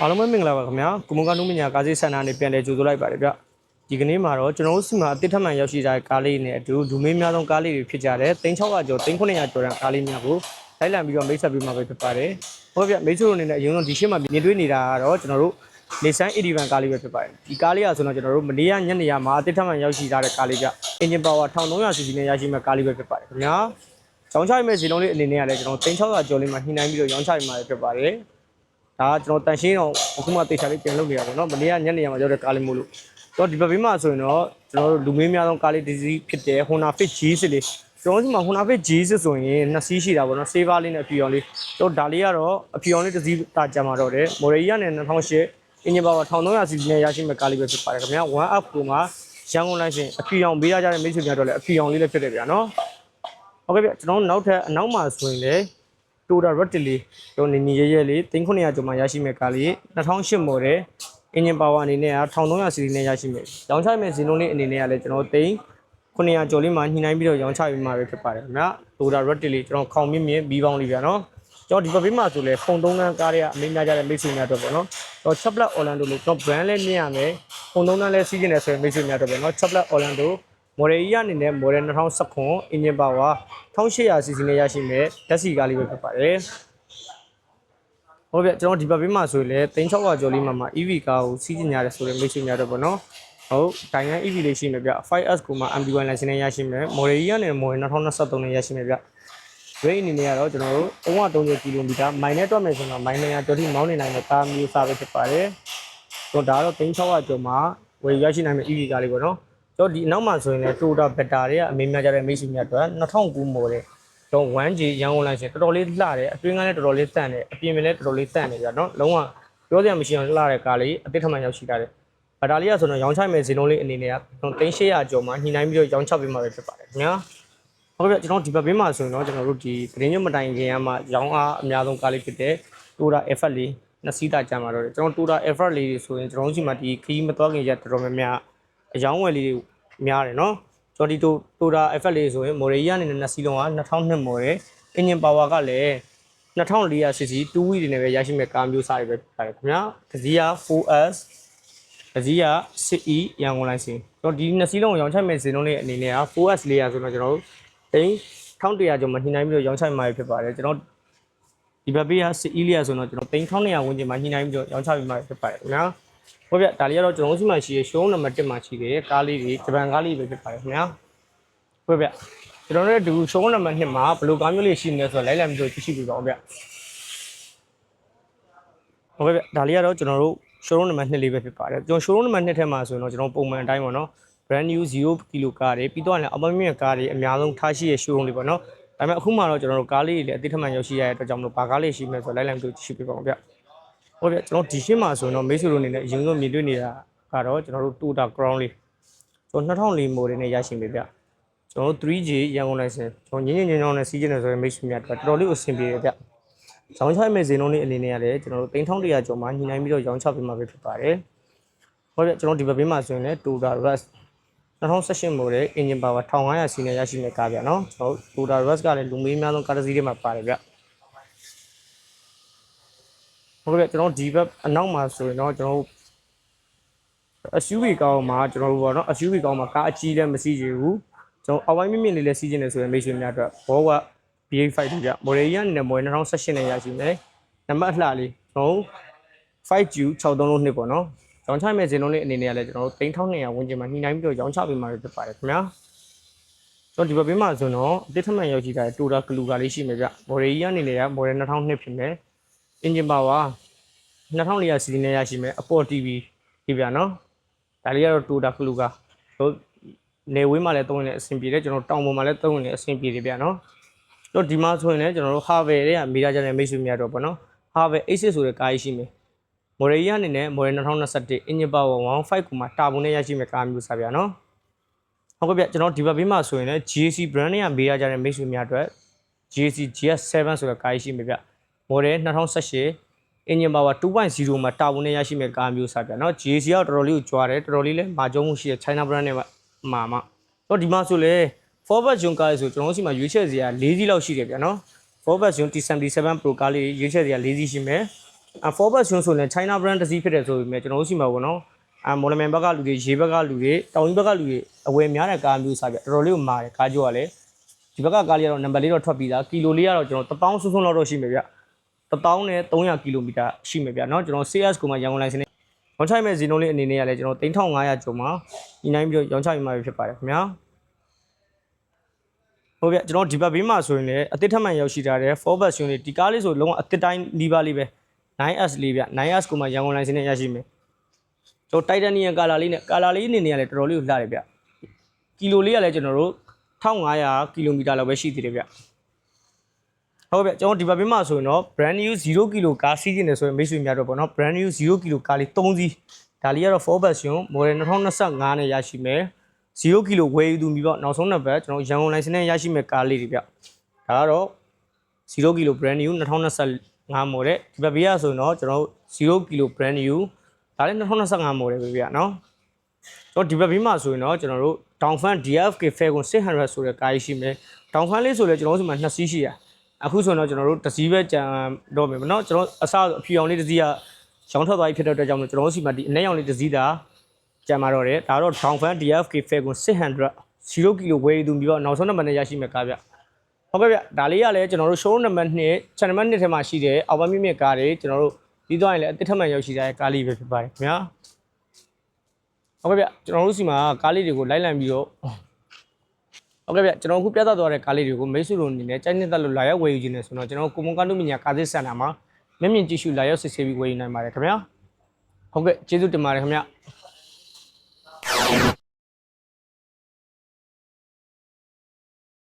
အားလုံးပဲမင်္ဂလာပါခင်ဗျာကုမုံကနုမညာကားစီစင်တာနေပြန်လဲကြိုဆိုလိုက်ပါတယ်ဗျဒီကနေ့မှာတော့ကျွန်တော်တို့စီမှာအတစ်ထက်မှန်ရောက်ရှိကြတဲ့ကားလေးနဲ့အတူဒူမင်းများဆုံးကားလေးတွေဖြစ်ကြတယ်3600ကျော်3900ကျော်တဲ့ကားလေးများကိုလိုက်လံပြီးတော့မိတ်ဆက်ပြီးမှာပဲဖြစ်ပါတယ်ဟုတ်ဗျမိတ်ဆွေတို့အနေနဲ့အရင်ဆုံးဒီရှင်းမှာမြင်တွေ့နေတာကတော့ကျွန်တော်တို့နေဆန်81ကားလေးပဲဖြစ်ပါတယ်ဒီကားလေးကဆိုတော့ကျွန်တော်တို့မနေ့ကညနေရမှာအတစ်ထက်မှန်ရောက်ရှိကြတဲ့ကားလေးကြ engine power 1300cc နဲ့ရရှိမဲ့ကားလေးပဲဖြစ်ပါတယ်ခင်ဗျာကျောင်းချမဲ့စီလုံးလေးအနေနဲ့ကလည်းကျွန်တော်3600ကျော်လေးမှာနှိနှိုင်းပြီးတော့ရောင်းချပြီးမှာဖြစ်ပါတယ် ဒါကကျွန်တော်တန်ရှင်းတော့အခုမှတေချာလေးပြန်လုပ်နေရပါတော့။မနေ့ကညနေရမှာရောက်တဲ့ကားလေးမို့လို့တော့ဒီဘက်ဘေးမှာဆိုရင်တော့ကျွန်တော်တို့လူမင်းများဆုံးကားလေးဒီစီးဖြစ်တဲ့ Honda Fit G စစ်လေးကျွန်တော်ဒီမှာ Honda Fit G စစ်ဆိုရင်နှစ်စီးရှိတာပေါ့နော်။ Saver လေးနဲ့အဖြူရောင်လေးတော့ဒါလေးကတော့အဖြူရောင်လေးတစ်စီးတာကြမှာတော့တယ်။ Morelia နဲ့2008အင်ဂျင်ပါဝါ 1300 cc နဲ့ရရှိမဲ့ကားလေးပဲဖြစ်ပါတယ်ခင်ဗျာ။ 1up ကိုမှရန်ကုန်လိုင်းစင်အဖြူရောင်ပေးရကြတဲ့မိတ်ဆွေများတော့လည်းအဖြူရောင်လေးလည်းဖြစ်တယ်ဗျာနော်။ဟုတ်ကဲ့ဗျကျွန်တော်နောက်ထပ်အနောက်မှာဆိုရင်လည်း Toyota Rotary တို့နေနေရဲရဲလေး3900ကျော်မှရရှိမဲ့ကားလေး2008 model engine power အနေနဲ့က1300 cc နဲ့ရရှိမဲ့ရောင်းချမဲ့ဇင်းလုံးလေးအနေနဲ့ကလည်းကျွန်တော်သိန်း900ကျော်လေးမှညှိနှိုင်းပြီးတော့ရောင်းချပေးမှာပဲဖြစ်ပါတယ်ခင်ဗျာ Toyota Rotary ကျွန်တော်ခေါင်မြင့်မြင့်ဘီးပေါင်းလေးဗျာနော်ကျွန်တော်ဒီဘက်ဘေးမှာဆိုလဲဖုန်သုံးတန်းကားတွေကအမေးများကြတဲ့မိတ်ဆွေများအတွက်ပေါ့နော်ကျွန်တော် Chaplet Orlando လို့ကျွန်တော် brand လည်းမြင်ရမယ်ဖုန်သုံးတန်းလည်းစီးကျင်တယ်ဆိုရင်မိတ်ဆွေများအတွက်ပေါ့နော် Chaplet Orlando model E အနေနဲ့ model 2019 engine power 1800 cc နဲ့ရရှိမဲ့ဓာတ်ဆီကားလေးပဲဖြစ်ပါတယ်ဟုတ်ဗျကျွန်တော်ဒီဘက်ဘေးမှာဆိုရင်လည်း3600ကျော်လေးမှာမှာ EV ကားကိုစီးကျင်ရတယ်ဆိုရင်မိတ်ဆွေများတော့ပေါ့နော်ဟုတ်ဒိုင်ယန် EV လေးရှိမယ်ဗျ 5S ကိုမှ MD1 license နဲ့ရရှိမယ် model E ကနေ model 2023နဲ့ရရှိမယ်ဗျ range အနေနဲ့ကတော့ကျွန်တော်တို့330ကီလိုမီတာမိုင်နဲ့တွက်မယ်ဆိုတော့မိုင်900ကျော်ထိမောင်းနေနိုင်တဲ့ကားမျိုးစားပဲဖြစ်ပါတယ်ဆိုတော့ဒါကတော့3600ကျော်မှာဝယ်ရရှိနိုင်မယ့် EV ကားလေးပေါ့နော်ကျွန် တော်ဒီအနောက်မှာဆိုရင်လည်း Toyota Beta တွေကအမေးများကြတဲ့မိတ်ဆွေများအတွက်2009 model တော့ 1G ရန်ကုန်လိုင်းရှင်တော်တော်လေးလှတယ်အတွင်းကလည်းတော်တော်လေးတန့်တယ်အပြင်ကလည်းတော်တော်လေးတန့်တယ်ကြာနော်လုံးဝပြောစရာမရှိအောင်လှတဲ့ကားလေးအသစ်ထမှန်ရောက်ရှိတာတယ်ဘတာလေးကဆိုတော့ရောင်းချမဲ့ဇင်းလုံးလေးအနေနဲ့က3800ကျော်မှာညှိနှိုင်းပြီးတော့ရောင်းချပေးမှာပဲဖြစ်ပါတယ်ခင်ဗျာဟုတ်ကဲ့ကျွန်တော်ဒီဘက်ဘေးမှာဆိုရင်တော့ကျွန်တော်တို့ဒီဂရင်းညွတ်မတိုင်ခင်ကမှရောင်းအားအများဆုံးကားလေးဖြစ်တဲ့ Toyota Effort လေးနှစ်စီးတာကြာမှာတော့တယ်ကျွန်တော် Toyota Effort လေးတွေဆိုရင်ကျွန်တော်တို့ရှိမှဒီခီးမတော်ခင်ရက်တော်တော်များများ အယောင်းဝယ်လေးတွေများတယ်နော်ကျွန်တော်ဒီတိုတိုတာ FF လေးဆိုရင် Morelia အနေနဲ့နှစ်စီးလုံးက2002 model engine power ကလည်း 2400 cc 2 wheel တွေနဲ့ပဲရရှိမဲ့ကားမျိုးစားတွေပဲဖြစ်ပါတယ်ခင်ဗျာတစ်စီးက 4S တစ်စီးက 6E ရန်ကုန်လိုင်းစင်ကျွန်တော်ဒီနှစ်စီးလုံးကိုရောင်းချမဲ့စင်လုံးလေးအနေနဲ့က 4S လေးရဆိုတော့ကျွန်တော်တို့တိန်း1100ကျော်မှညှိနှိုင်းပြီးတော့ရောင်းချမှာဖြစ်ပါတယ်ကျွန်တော်ဒီဘက်ပေးက 6E လေးရဆိုတော့ကျွန်တော်တိန်း1200ဝန်းကျင်မှညှိနှိုင်းပြီးတော့ရောင်းချပေးမှာဖြစ်ပါတယ်ခင်ဗျာ ဟုတ်ဗျဒါလေးကတော့ကျွန်တော်တို့ရှိမှရှိရ show နံပါတ်1မှာရှိတယ်ကားလေးတွေဂျပန်ကားလေးပဲဖြစ်ပါတယ်ခင်ဗျာဟုတ်ဗျကျွန်တော်တို့ဒီ show number 2မှာဘယ်လိုကားမျိုးလေးရှိနေလဲဆိုတော့လိုက်လိုက်ပြီးတော့ကြည့်ရှိပြီးပါဦးဗျဟုတ်ကဲ့ဗျဒါလေးကတော့ကျွန်တော်တို့ show number 2လေးပဲဖြစ်ပါတယ်ကျွန်တော် show number 2ထဲမှာဆိုရင်တော့ကျွန်တော်ပုံမှန်အတိုင်းပေါ့နော် brand new 0 kilo ကားတွေပြီးတော့လည်းအပမမြင့်ကားတွေအများဆုံးထားရှိရ show လေးပေါ့နော်ဒါပေမဲ့အခုမှတော့ကျွန်တော်တို့ကားလေးတွေလည်းအတိတ်ထမှန်ရောက်ရှိရတဲ့အတွက်ကြောင့်မလို့ဘာကားလေးရှိမလဲဆိုတော့လိုက်လိုက်ပြီးတော့ကြည့်ရှိပြီးပါဦးဗျ ဟုတ်ဗျကျွန်တော်ဒီရှင်းမှာဆိုရင်တော့မိတ်ဆွေတို့အနေနဲ့အရင်ဆုံးမြင်တွေ့နေတာကတော့ကျွန်တော်တို့ Toyota Crown လေးကျွန်တော်2004 model နဲ့ရရှိပြီဗျကျွန်တော်တို့ 3G ရန်ကုန်လိုင်စင်ကျွန်တော်ညင်ညင်ညင်ညောင်းနဲ့စီးကျင်တယ်ဆိုရင်မိတ်ဆွေများတော်တော်လေးကိုအဆင်ပြေတယ်ဗျ။ရောင်းချမဲ့ဇင်းလုံးလေးအနေနဲ့ကလည်းကျွန်တော်တို့3100ကျော်မှညှိနှိုင်းပြီးတော့ရောင်းချပေးမှာပဲဖြစ်ပါတယ်။ဟုတ်တယ်ကျွန်တော်ဒီဘက်ဘေးမှာဆိုရင်လည်း Toyota Rush 2018 model engine power 1500 cc နဲ့ရရှိမဲ့ကားဗျနော်။ကျွန်တော်တို့ Toyota Rush ကလည်းလူမေးများဆုံးကားတစ်စီးတွေမှာပါတယ်ဗျ။ ဟုတ်ကဲ့ကျွန်တော်ဒီဘက်အနောက်မှာဆိုရင်တော့ကျွန်တော်တို့ SUV ကောင်းမှာကျွန်တော်တို့ပေါ့နော် SUV ကောင်းမှာကားအကြီးလည်းမရှိသေးဘူးကျွန်တော်အဝိုင်းမြင့်မြင့်လေးလည်းစီးကျင်နေဆိုရင်မိတ်ဆွေများအတွက်ဘောက BA5 တူကြမော်ရီယာအနေနဲ့မော်ရီ2018နဲ့ရရှိမယ်နံပါတ်အလှလေးကျွန်တော် 5G 63လို့နှစ်ပေါ့နော်ရောင်းချမဲ့ဇင်းလုံးလေးအနေနဲ့ကလည်းကျွန်တော်တို့3200ဝန်းကျင်မှာညှိနှိုင်းပြီးတော့ရောင်းချပေးမှာဖြစ်ပါတယ်ခင်ဗျာကျွန်တော်ဒီဘက်ဘေးမှာဆိုတော့အတစ်ထမှန်ရောက်ရှိတာတိုတာဂလူကလေးရှိမယ်ဗျမော်ရီယာအနေနဲ့ကမော်ရီ2002ဖြစ်မယ် အင်ဂျင်ပါဝါ2400 cc နဲ့ရရှိမယ်အပေါ် TV ဒီဗျာနော်ဒါလေးကတော့တိုတာဂလူကတို့နေဝေးမှာလည်းသုံးရင်လည်းအဆင်ပြေတယ်ကျွန်တော်တောင်ပေါ်မှာလည်းသုံးရင်လည်းအဆင်ပြေတယ်ဗျာနော်ကျွန်တော်ဒီမှာဆိုရင်လည်းကျွန်တော်တို့ Harvey တွေကမိသားကြတဲ့မိတ်ဆွေများတော့ပေါ့နော် Harvey A6 ဆိုတဲ့ကားကြီးရှိမယ်မော်ရီယာအနေနဲ့ Model 2021 Engine Power 15ကိုမှတာဘုံနဲ့ရရှိမဲ့ကားမျိုးစားဗျာနော်ဟုတ်ကဲ့ဗျကျွန်တော်ဒီဘက်ဘေးမှာဆိုရင်လည်း GAC brand တွေကမိသားကြတဲ့မိတ်ဆွေများအတွက် GAC GS7 ဆိုတဲ့ကားကြီးရှိမယ်ဗျ Model 2018 engine power 2.0မှာတာဝန်နဲ့ရရှိမဲ့ကားမျိုးစားဗျာเนาะ GAC ကတော်တော်လေးကိုကြွားတယ်တော်တော်လေးလည်းမာကျုံမှုရှိတဲ့ China brand နဲ့မှာမှာတော့ဒီမှာဆိုလေ forward zone ကားလေးဆိုကျွန်တော်တို့စီမှာရွေးချယ်စရာ၄စီးလောက်ရှိတယ်ဗျာเนาะ forward zone T77 Pro ကားလေးရွေးချယ်စရာ၄စီးရှိမယ် အ forward ရှင်ဆိုရင် China brand တစ်စီးဖြစ်တယ်ဆိုပေမဲ့ကျွန်တော်တို့ရှိမှာပေါ့နော်အမော်လမန်ဘက်ကလူတွေရေဘက်ကလူတွေတောင်ကြီးဘက်ကလူတွေအဝယ်များတဲ့ကားမျိုးစားပြတော်တော်လေးကိုမာတယ်ကားကြောကလည်းဒီဘက်ကကားလေးကတော့နံပါတ်လေးတော့ထွက်ပြီးသားကီလိုလေးကတော့ကျွန်တော်1000ဆွန်းဆွန်းလောက်တော့ရှိမယ်ဗျ 1000နဲ့300ကီလိုမီတာရှိမယ်ဗျเนาะကျွန်တော် CS ကိုမှရန်ကုန်လိုင်းစနဲ့ရောင်းချမဲ့ဇီနိုလေးအနေနဲ့ကလည်းကျွန်တော်3500ကျော်မှာညီနိုင်ပြီးတော့ရောင်းချရမှာဖြစ်ပါတယ်ခင်ဗျာဟုတ်ဗျကျွန်တော်ဒီဘက်ဘေးမှာဆိုရင်လည်းအသစ်ထက်မှန်ရောက်ရှိထားတဲ့ forward ရှင်လေးဒီကားလေးဆိုလုံးဝအသစ်တိုင်းနီးပါးလေးပဲ 9S လေးဗျ 9S ကိုမှရန်ကုန်လိုင်းစနဲ့ရရှိမယ်ကျွန်တော် Titanium ကာလာလေးနဲ့ကာလာလေးအနေနဲ့ကလည်းတော်တော်လေးကိုလှတယ်ဗျကီလိုလေးကလည်းကျွန်တော်တို့1500ကီလိုမီတာလောက်ပဲရှိသေးတယ်ဗျ ဟုတ်ဗျကျွန်တော်ဒီဘက်ဘေးမှာဆိုရင်တော့ brand new 0ကီလိုကားစီးကျင်တယ်ဆိုရင်မိတ်ဆွေများတော့ပေါ့နော် brand new 0ကီလိုကားလေး3စီးဒါလေးကတော့4 version model 2025နဲ့ရရှိမယ်0ကီလိုဝယ်ယူသူမိပေါ့နောက်ဆုံးနံပါတ်ကျွန်တော်ရန်ကုန်လိုင်းစနဲ့ရရှိမယ်ကားလေးတွေဗျဒါကတော့0ကီလို brand new 2025 model ဒီဘက်ဘေးကဆိုရင်တော့ကျွန်တော်0ကီလို brand new ဒါလည်း2025 model ပဲဗျာနော်ကျွန်တော်ဒီဘက်ဘေးမှာဆိုရင်တော့ကျွန်တော်တို့ down fan DFK Falcon 600ဆိုတဲ့ကားကြီးရှိမယ် down fan လေးဆိုလဲကျွန်တော်တို့ဒီမှာ2စီးရှိရ အခုဆိုတော့ကျွန်တော်တို့တစ်စီးပဲကြံတော့မယ်မနော်ကျွန်တော်အစားအဖြူအောင်လေးတစ်စီးကရောင်းထွက်သွားပြီဖြစ်တဲ့အတွက်ကြောင့်မို့ကျွန်တော်တို့စီမှာဒီအနက်ရောင်လေးတစ်စီးသာကြံมาတော့တယ်ဒါတော့ down fan DFK Falcon 600 0ကီလိုဝယ်ယူသူပြီးတော့နောက်ဆုံးနံပါတ်နဲ့ရရှိမယ်ကားဗျဟုတ်ကဲ့ဗျဒါလေးကလည်းကျွန်တော်တို့ show နံပါတ်2 channel နံပါတ်2ထဲမှာရှိတဲ့အောက်ဘက်မြင့်မြင့်ကားတွေကျွန်တော်တို့ပြီးသွားရင်လည်းအတစ်ထက်မှန်ရောက်ရှိတဲ့ကားလေးပဲဖြစ်ပါတယ်ခင်ဗျာဟုတ်ကဲ့ဗျကျွန်တော်တို့စီမှာကားလေးတွေကိုလိုက်လံပြီးတော့ ဟုတ်ကဲ့ဗျကျွန်တော်အခုပြသသွားတဲ့ကားလေးတွေကိုမိတ်ဆွေတို့အနေနဲ့ကြိုက်နှစ်သက်လို့လာရောက်ဝယ်ယူခြင်းနဲ့ဆိုတော့ကျွန်တော်ကိုမွန်ကနုမညာကားစစ်စင်တာမှာမျက်မြင်ကြည့်ရှုလာရောက်စစ်ဆေးပြီးဝယ်ယူနိုင်ပါတယ်ခင်ဗျာဟုတ်ကဲ့ကျေးဇူးတင်ပါတယ်ခင်ဗျာ